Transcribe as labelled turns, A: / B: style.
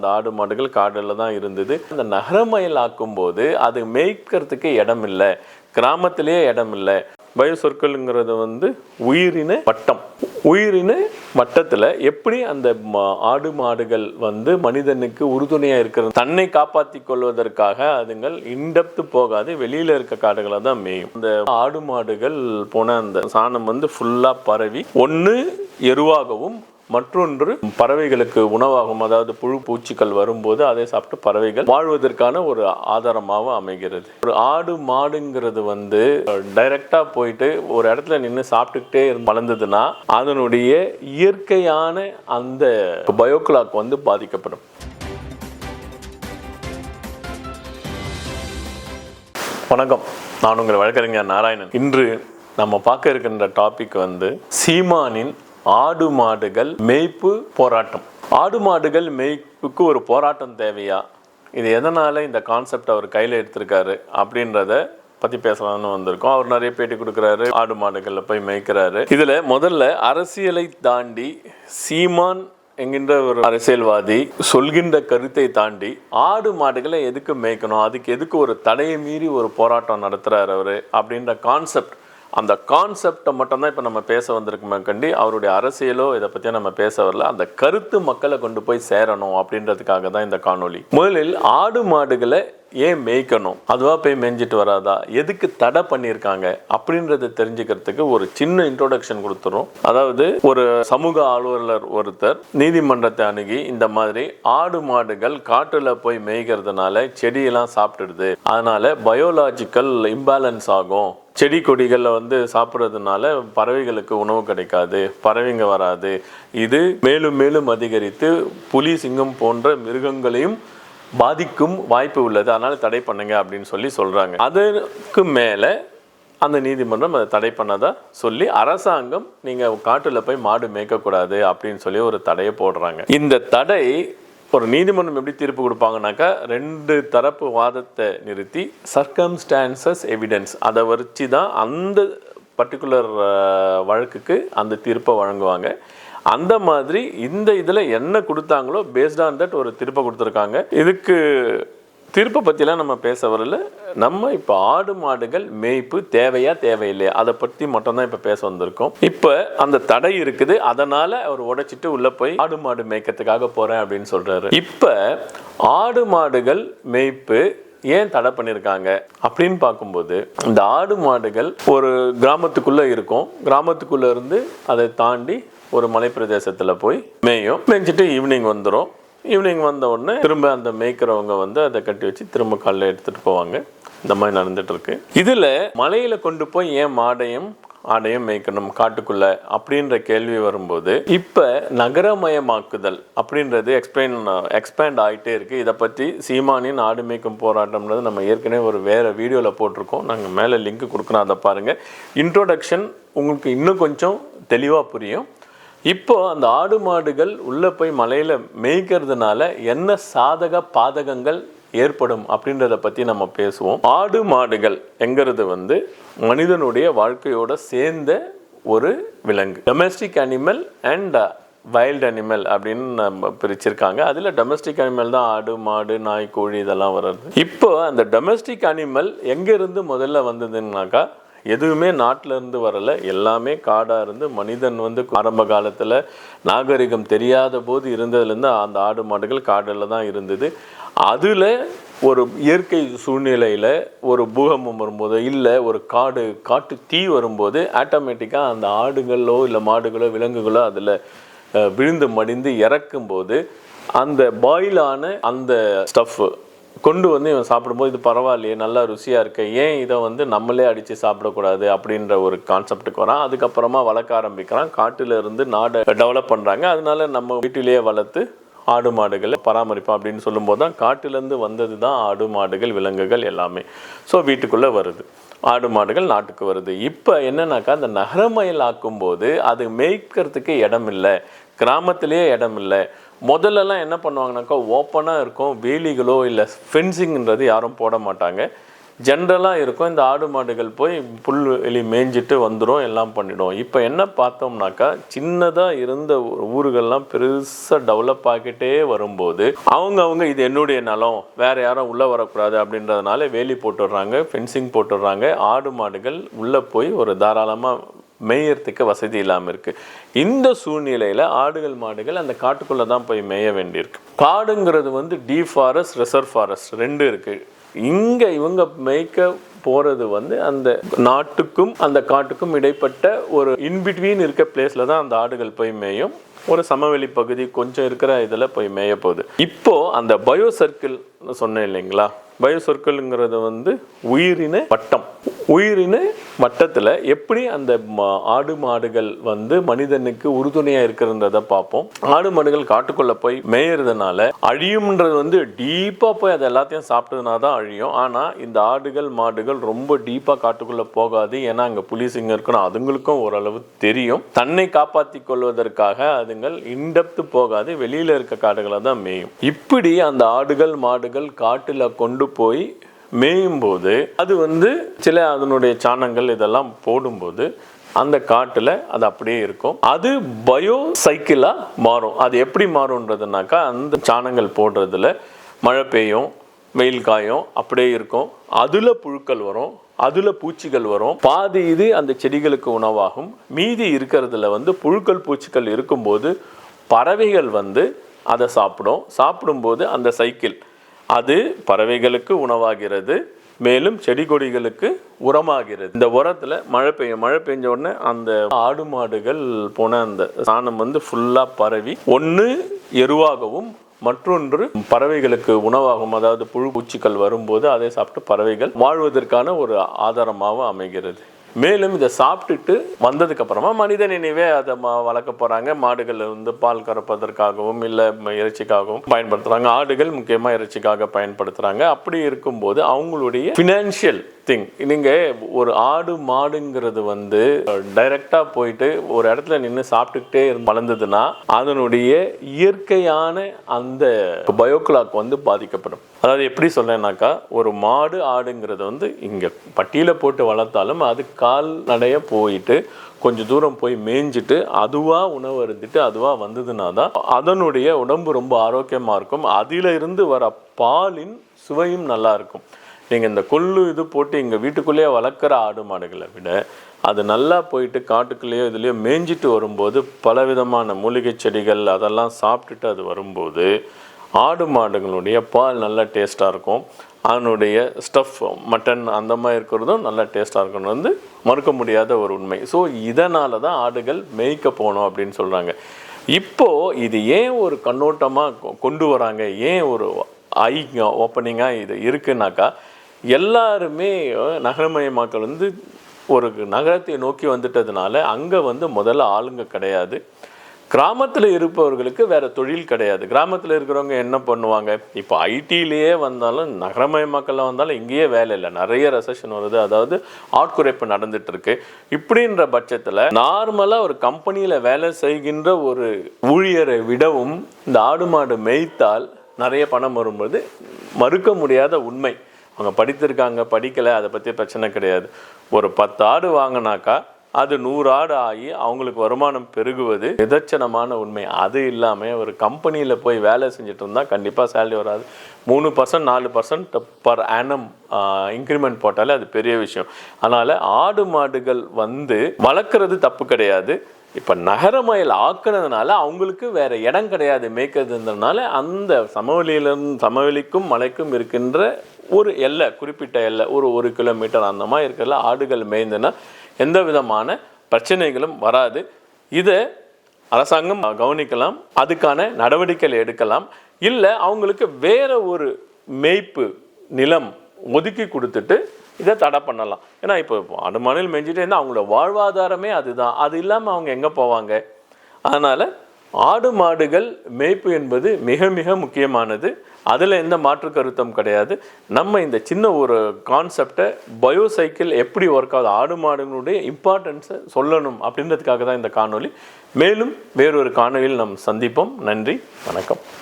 A: அந்த ஆடு மாடுகள் காடில் தான் இருந்தது. அந்த நகரமயலாக்கும் போது அது மேய்க்கிறதுக்கு இடம் இல்லை கிராமத்திலேயே இடம் இல்லை பயோ சொற்கள்ங்கிறது வந்து உயிரின வட்டம். உயிரின வட்டத்தில் எப்படி அந்த ஆடு மாடுகள் வந்து மனிதனுக்கு உறுதுணையாக இருக்கிறது தன்னை காப்பாற்றி கொள்வதற்காக அதுங்கள் இன்டெப்த்து போகாது வெளியில் இருக்க காடுகளை தான் மேயும். அந்த ஆடு மாடுகள் போன அந்த சாணம் வந்து ஃபுல்லாக பரவி ஒன்று எருவாகவும் மற்றொன்று பறவைகளுக்கு உணவாகும் அதாவது புழு பூச்சிகள் வரும்போது அதை சாப்பிட்டு பறவைகள் வாழ்வதற்கான ஒரு ஆதாரமாக அமைகிறது. ஒரு ஆடு மாடுங்கிறது வந்து டைரக்டா போயிட்டு ஒரு இடத்துல நின்று சாப்பிட்டுக்கிட்டே இருந்து வளர்ந்ததுன்னா அதனுடைய இயற்கையான அந்த பயோக்ளாக் வந்து பாதிக்கப்படும். வணக்கம். நான் உங்கள் வழக்கறிஞர் நாராயணன். இன்று நம்ம பார்க்க இருக்கின்ற டாபிக் வந்து சீமானின் ஆடு மாடுகள் மேய்ப்பு போராட்டம். ஆடு மாடுகள் மேய்ப்புக்கு ஒரு போராட்டம் தேவையா? இது எதனால் இந்த கான்செப்ட் அவர் கையில் எடுத்திருக்காரு அப்படின்றத பற்றி பேசலாம்னு வந்திருக்கோம். அவர் நிறைய பேட்டி கொடுக்குறாரு ஆடு மாடுகளில் போய் மேய்க்கிறாரு. இதில் முதல்ல அரசியலை தாண்டி சீமான் என்கின்ற ஒரு அரசியல்வாதி சொல்கின்ற கருத்தை தாண்டி ஆடு மாடுகளை எதுக்கு மேய்க்கணும்? அதுக்கு எதுக்கு ஒரு தடையை மீறி ஒரு போராட்டம் நடத்துகிறார் அவர் அப்படின்ற கான்செப்ட் அந்த கான்செப்டை மட்டும்தான் இப்போ நம்ம பேச வந்திருக்குமே கண்டி அவருடைய அரசியலோ இதை பற்றியோ நம்ம பேச வரல. அந்த கருத்து மக்களை கொண்டு போய் சேரணும் அப்படின்றதுக்காக தான் இந்த காணொளி. முதலில் ஆடு மாடுகளை ஏன் மேய்க்கணும்? அதுவா போய் மேய்ஞ்சிட்டு வராதா? எதுக்கு தடை பண்ணியிருக்காங்க? அப்படின்றத தெரிஞ்சுக்கிறதுக்கு ஒரு சின்ன இன்ட்ரோடக்ஷன் கொடுத்துரும் அதாவது ஒரு சமூக ஆர்வலர் ஒருத்தர் நீதிமன்றத்தை அணுகி இந்த மாதிரி ஆடு மாடுகள் காட்டுல போய் மேய்க்கிறதுனால செடியெல்லாம் சாப்பிட்டுடுது. அதனால பயோலாஜிக்கல் இம்பேலன்ஸ் ஆகும். செடி கொடிகளில் வந்து சாப்பிட்றதுனால பறவைகளுக்கு உணவு கிடைக்காது பறவைங்க வராது. இது மேலும் மேலும் அதிகரித்து புலி சிங்கம் போன்ற மிருகங்களையும் பாதிக்கும் வாய்ப்பு உள்ளது. அதனால் தடை பண்ணுங்க அப்படின்னு சொல்லி சொல்கிறாங்க அதற்கு மேலே அந்த நீதிமன்றம் அதை தடை பண்ணதா சொல்லி அரசாங்கம் நீங்கள் காட்டில் போய் மாடு மேய்க்கக்கூடாது அப்படின்னு சொல்லி ஒரு தடையை போடுறாங்க. இந்த தடை ஒரு நீதிமன்றம் எப்படி தீர்ப்பு கொடுப்பாங்கனாக்கா ரெண்டு தரப்பு வாதத்தை நிறுத்தி சர்க்கம்ஸ்டான்சஸ் எவிடன்ஸ் அதை வச்சு தான் அந்த பர்டிகுலர் வழக்குக்கு அந்த தீர்ப்பை வழங்குவாங்க. அந்த மாதிரி இந்த இதில் என்ன கொடுத்தாங்களோ பேஸ்ட் ஆன் தட் ஒரு தீர்ப்பை கொடுத்துருக்காங்க. இதுக்கு திருப்பை பற்றிலாம் நம்ம பேச வரல. நம்ம இப்போ ஆடு மாடுகள் மேய்ப்பு தேவையா தேவையில்லையா? அதை பற்றி மட்டும்தான் இப்போ பேச வந்திருக்கோம். இப்போ அந்த தடை இருக்குது. அதனால் அவர் உடைச்சிட்டு உள்ளே போய் ஆடு மாடு மேய்க்கிறதுக்காக போகிறேன் அப்படின்னு சொல்கிறாரு இப்போ ஆடு மாடுகள் மேய்ப்பு ஏன் தடை பண்ணியிருக்காங்க அப்படின்னு பார்க்கும்போது இந்த ஆடு மாடுகள் ஒரு கிராமத்துக்குள்ளே இருக்கும். கிராமத்துக்குள்ளே இருந்து அதை தாண்டி ஒரு மலைப்பிரதேசத்தில் போய் மேயும். மேய்ச்சிட்டு ஈவினிங் வந்துடும் ஈவினிங் வந்த உடனே திரும்ப அந்த மேய்க்கிறவங்க வந்து அதை கட்டி வச்சு திரும்ப காலைல எடுத்துகிட்டு போவாங்க. இந்த மாதிரி நடந்துட்டு இருக்கு இதில் மலையில் கொண்டு போய் ஏன் மாடையும் ஆடையும் மேய்க்கணும் காட்டுக்குள்ள அப்படின்ற கேள்வி வரும்போது இப்போ நகரமயமாக்குதல் அப்படின்றது எக்ஸ்பிளைன் எக்ஸ்பேண்ட் ஆகிட்டே இருக்கு. இதை பற்றி சீமானின் ஆடு மேய்க்கும் போராட்டம்ன்றது நம்ம ஏற்கனவே ஒரு வேற வீடியோவில் போட்டிருக்கோம். நாங்கள் மேலே லிங்க் கொடுக்குறோம் அதை பாருங்கள் இன்ட்ரோடக்ஷன் உங்களுக்கு இன்னும் கொஞ்சம் தெளிவாக புரியும். இப்போ அந்த ஆடு மாடுகள் உள்ளே போய் மலையில் மேய்க்கிறதுனால என்ன சாதக பாதகங்கள் ஏற்படும் அப்படின்றத பற்றி நம்ம பேசுவோம். ஆடு மாடுகள் எங்கிறது வந்து மனிதனுடைய வாழ்க்கையோட சேர்ந்த ஒரு விலங்கு. Domestic animal and wild animal அப்படின்னு நம்ம பிரிச்சிருக்காங்க. அதில் டொமஸ்டிக் அனிமல் தான் ஆடு மாடு நாய் கோழி இதெல்லாம் வர்றது. இப்போ அந்த டொமெஸ்டிக் அனிமல் எங்கேருந்து முதல்ல வந்ததுன்னாக்கா எதுவுமே நாட்டில இருந்து வரல. எல்லாமே காடாக இருந்து மனிதன் வந்து ஆரம்ப காலத்தில் நாகரிகம் தெரியாத போது இருந்ததுலேருந்து அந்த ஆடு மாடுகள் காடில் தான் இருந்தது. அதில் ஒரு இயற்கை சூழ்நிலையில் ஒரு பூகம்பம் வரும்போது இல்லை ஒரு காடு காட்டு தீ வரும்போது ஆட்டோமேட்டிக்காக அந்த ஆடுகளோ இல்லை மாடுகளோ விலங்குகளோ அதில் விழுந்து மடிந்து இறக்கும்போது அந்த பாயிலான அந்த ஸ்டஃப்பு கொண்டு வந்து இவன் சாப்பிடும்போது இது பரவாயில்லையே நல்லா ருசியாக இருக்க. ஏன் இதை வந்து நம்மளே அடித்து சாப்பிடக்கூடாது? அப்படின்ற ஒரு கான்செப்டுக்கு வரான். அதுக்கப்புறமா வளர்க்க ஆரம்பிக்கிறான். காட்டிலிருந்து நாடை டெவலப் பண்ணுறாங்க அதனால நம்ம வீட்டிலேயே வளர்த்து ஆடு மாடுகளை பராமரிப்போம் அப்படின்னு சொல்லும்போது தான் காட்டிலேருந்து வந்தது தான் ஆடு மாடுகள் விலங்குகள் எல்லாமே. ஸோ வீட்டுக்குள்ளே வருது. ஆடு மாடுகள் நாட்டுக்கு வருது. இப்போ என்னன்னாக்கா அந்த நகரமயில் போது அது மேய்க்கிறதுக்கு இடம் இல்லை கிராமத்திலேயே இடம் இல்லை முதல்லலாம் என்ன பண்ணுவாங்கனாக்கா ஓப்பனாக இருக்கும் வேலிகளோ இல்லை ஃபென்சிங்ன்றது யாரும் போட மாட்டாங்க. ஜென்ரலாக இருக்கும் இந்த ஆடு மாடுகள் போய் புல் வெளி மேய்ஞ்சிட்டு வந்துடும் எல்லாம் பண்ணிடும். இப்போ என்ன பார்த்தோம்னாக்கா சின்னதாக இருந்த ஊர்கள்லாம் பெருசாக டெவலப் ஆகிட்டே வரும்போது அவங்க அவங்க இது என்னுடைய நலம் வேறு யாரும் உள்ளே வரக்கூடாது அப்படின்றதுனால வேலி போட்டுடுறாங்க ஃபென்சிங் போட்டுடுறாங்க ஆடு மாடுகள் உள்ளே போய் ஒரு தாராளமாக மேயறதுக்கு வசதி இல்லாமல் இருக்குது இந்த சூழ்நிலையில் ஆடுகள் மாடுகள் அந்த காட்டுக்குள்ளே தான் போய் மேய வேண்டியிருக்கு. காடுங்கிறது வந்து டீ ஃபாரஸ்ட் ரிசர்வ் ஃபாரஸ்ட் ரெண்டு இருக்குது இங்கே இவங்க மேய்க்க போகிறது வந்து அந்த நாட்டுக்கும் அந்த காட்டுக்கும் இடைப்பட்ட ஒரு இன்பிட்வீன் இருக்க பிளேஸில் தான் அந்த ஆடுகள் போய் மேயும். ஒரு சமவெளி பகுதி கொஞ்சம் இருக்கிற இதில் போய் மேய போகுது. இப்போது அந்த பயோ சர்க்கிள் சொன்னேன் இல்லைங்களா? பயோ சர்க்கிள்ங்கிறது வந்து உயிரின வட்டம். உயிரின வட்டத்தில் எப்படி அந்த ஆடு மாடுகள் வந்து மனிதனுக்கு உறுதுணையாக இருக்கிறத பார்ப்போம். ஆடு மாடுகள் காட்டுக்குள்ளே போய் மேயறதுனால அழியும்ன்றது வந்து டீப்பாக போய் அது எல்லாத்தையும் சாப்பிட்டதுனா தான் அழியும். ஆனால் இந்த ஆடுகள் மாடுகள் ரொம்ப டீப்பாக காட்டுக்குள்ளே போகாது. ஏன்னா அங்கே புலிசிங்க இருக்கணும் அதுங்களுக்கும் ஓரளவு தெரியும். தன்னை காப்பாற்றி கொள்வதற்காக அதுங்கள் இன்டெப்த்து போகாது. வெளியில் இருக்க காடுகளை தான் மேயும். இப்படி அந்த ஆடுகள் மாடுகள் காட்டில் கொண்டு போய் மேயும் போது அது வந்து சில அதனுடைய சாணங்கள் இதெல்லாம் போடும்போது அந்த காட்டில் அது அப்படியே இருக்கும். அது பயோ சைக்கிளாக மாறும். அது எப்படி மாறும்ன்றதுனாக்கா அந்த சாணங்கள் போடுறதுல மழை பெய்யும் வெயில் காயும் அப்படியே இருக்கும். அதில் புழுக்கள் வரும் அதில் பூச்சிகள் வரும். பாதி இது அந்த செடிகளுக்கு உணவாகும். மீதி இருக்கிறதுல வந்து புழுக்கள் பூச்சிகள் இருக்கும்போது பறவைகள் வந்து அதை சாப்பிடும். சாப்பிடும்போது அந்த சைக்கிள் அது பறவைகளுக்கு உணவாகிறது மேலும் செடி கொடிகளுக்கு உரமாகிறது. இந்த உரத்துல மழை பெய்யும் மழை பெஞ்ச உடனே அந்த ஆடு மாடுகள் போன அந்த சாணம் வந்து ஃபுல்லா பரவி ஒன்று எருவாகவும் மற்றொன்று பறவைகளுக்கு உணவாகும் அதாவது புழு பூச்சிகள் வரும்போது அதை சாப்பிட்டு பறவைகள் வாழ்வதற்கான ஒரு ஆதாரமாகவும் அமைகிறது. மேலும் இதை சாப்பிட்டுட்டு வந்ததுக்கு அப்புறமா மனித நினைவே அதை வளர்க்க போறாங்க. மாடுகள் வந்து பால் கறப்பதற்காகவும் இல்லை இறைச்சிக்காகவும் பயன்படுத்துறாங்க. ஆடுகள் முக்கியமாக இறைச்சிக்காக பயன்படுத்துறாங்க. அப்படி இருக்கும்போது அவங்களுடைய ஃபினான்ஷியல் திங் நீங்க ஒரு ஆடு மாடுங்கிறது வந்து டைரக்டா போயிட்டு ஒரு இடத்துல நின்று சாப்பிட்டுக்கிட்டே இருந்து வளர்ந்ததுன்னா அதனுடைய இயற்கையான அந்த பயோக்ளாக் வந்து பாதிக்கப்படும். அதாவது எப்படி சொல்றேன்னாக்கா ஒரு மாடு ஆடுங்கிறது வந்து இங்கே பட்டியில் போட்டு வளர்த்தாலும் அது கால்நடைய போயிட்டு கொஞ்சம் தூரம் போய் மேய்ஞ்சிட்டு அதுவாக உணவு இருந்துட்டு அதுவாக வந்ததுன்னா தான் அதனுடைய உடம்பு ரொம்ப ஆரோக்கியமாக இருக்கும். அதிலிருந்து வர பாலின் சுவையும் நல்லா இருக்கும். நீங்கள் இந்த கொள்ளு இது போட்டு எங்கள் வீட்டுக்குள்ளேயே வளர்க்குற ஆடு மாடுகளை விட அது நல்லா போயிட்டு காட்டுக்குள்ளேயோ இதுலேயோ மேய்ஞ்சிட்டு வரும்போது பலவிதமான மூலிகை செடிகள் அதெல்லாம் சாப்பிட்டுட்டு அது வரும்போது ஆடு மாடுகளுடைய பால் நல்லா டேஸ்ட்டாக இருக்கும். அதனுடைய ஸ்டஃப் மட்டன் அந்த மாதிரி இருக்கிறதும் நல்ல டேஸ்ட்டாக இருக்கணும் வந்து மறுக்க முடியாத ஒரு உண்மை. ஸோ இதனால தான் ஆடுகள் மேய்க்க போகணும் அப்படின்னு சொல்கிறாங்க இப்போ இது ஏன் ஒரு கண்ணோட்டமாக கொண்டு வராங்க? ஏன் ஒரு ஐ ஓப்பனிங்காக இது இருக்குனாக்கா எல்லாருமே நகரமயமாக்கல் வந்து ஒரு நகரத்தை நோக்கி வந்துட்டதுனால அங்கே வந்து முதல்ல ஆளுங்க கிடையாது. கிராமத்தில் இருப்பவர்களுக்கு வேறு தொழில் கிடையாது. கிராமத்தில் இருக்கிறவங்க என்ன பண்ணுவாங்க? இப்போ ஐடியிலேயே வந்தாலும் நகரமயமாக்கல்ல வந்தாலும் இங்கேயே வேலை இல்லை. நிறைய ரெசஷன் வருது. அதாவது ஆட்குறைப்பு நடந்துகிட்ருக்கு இப்படின்ற பட்சத்தில் நார்மலாக ஒரு கம்பெனியில் வேலை செய்கின்ற ஒரு ஊழியரை விடவும் இந்த ஆடு மாடு மேய்த்தால் நிறைய பணம் வரும்போது மறுக்க முடியாத உண்மை. அவங்க படித்திருக்காங்க படிக்கலை அதை பற்றி பிரச்சனை கிடையாது. ஒரு பத்து ஆடு வாங்கினாக்கா அது நூறு ஆடு ஆகி அவங்களுக்கு வருமானம் பெருகுவது நிதர்சனமான உண்மை. அது இல்லாமல் ஒரு கம்பெனியில் போய் வேலை செஞ்சுட்டு இருந்தால் கண்டிப்பாக சேலரி வராது. மூணு பர்சன்ட் நாலு பர்சன்ட் பர் ஆனம் இன்க்ரிமெண்ட் போட்டாலே அது பெரிய விஷயம். அதனால் ஆடு மாடுகள் வந்து வளர்க்குறது தப்பு கிடையாது. இப்போ நகரமயல் ஆக்குனதுனால அவங்களுக்கு வேற இடம் கிடையாது. மேய்க்கிறதுனால அந்த சமவெளியிலிருந்து சமவெளிக்கும் மலைக்கும் இருக்கின்ற ஒரு எல்லை குறிப்பிட்ட எல்லை ஒரு ஒரு கிலோமீட்டர் அந்த மாதிரி இருக்கிறதுல ஆடுகள் மேய்ந்துன்னா எந்த விதமான பிரச்சனைகளும் வராது. இதை அரசாங்கம் கவனிக்கலாம் அதுக்கான நடவடிக்கைகள் எடுக்கலாம். இல்லை அவங்களுக்கு வேற ஒரு மேய்ப்பு நிலம் ஒதுக்கி கொடுத்துட்டு இதை தடை பண்ணலாம். ஏன்னா இப்போ ஆடு மாடுகள் மேய்ஞ்சிட்டே இருந்தால் அவங்களோட வாழ்வாதாரமே அதுதான். அது இல்லாமல் அவங்க எங்கே போவாங்க? அதனால் ஆடு மாடுகள் மேய்ப்பு என்பது மிக மிக முக்கியமானது. அதில் எந்த மாற்று கருத்தும் கிடையாது. நம்ம இந்த சின்ன ஒரு கான்செப்டை பயோசைக்கிள் எப்படி ஒர்க் ஆகுது ஆடு மாடுகளுடைய இம்பார்ட்டன்ஸை சொல்லணும் அப்படின்றதுக்காக தான் இந்த காணொளி. மேலும் வேறொரு காணொளியில் நாம் சந்திப்போம். நன்றி வணக்கம்.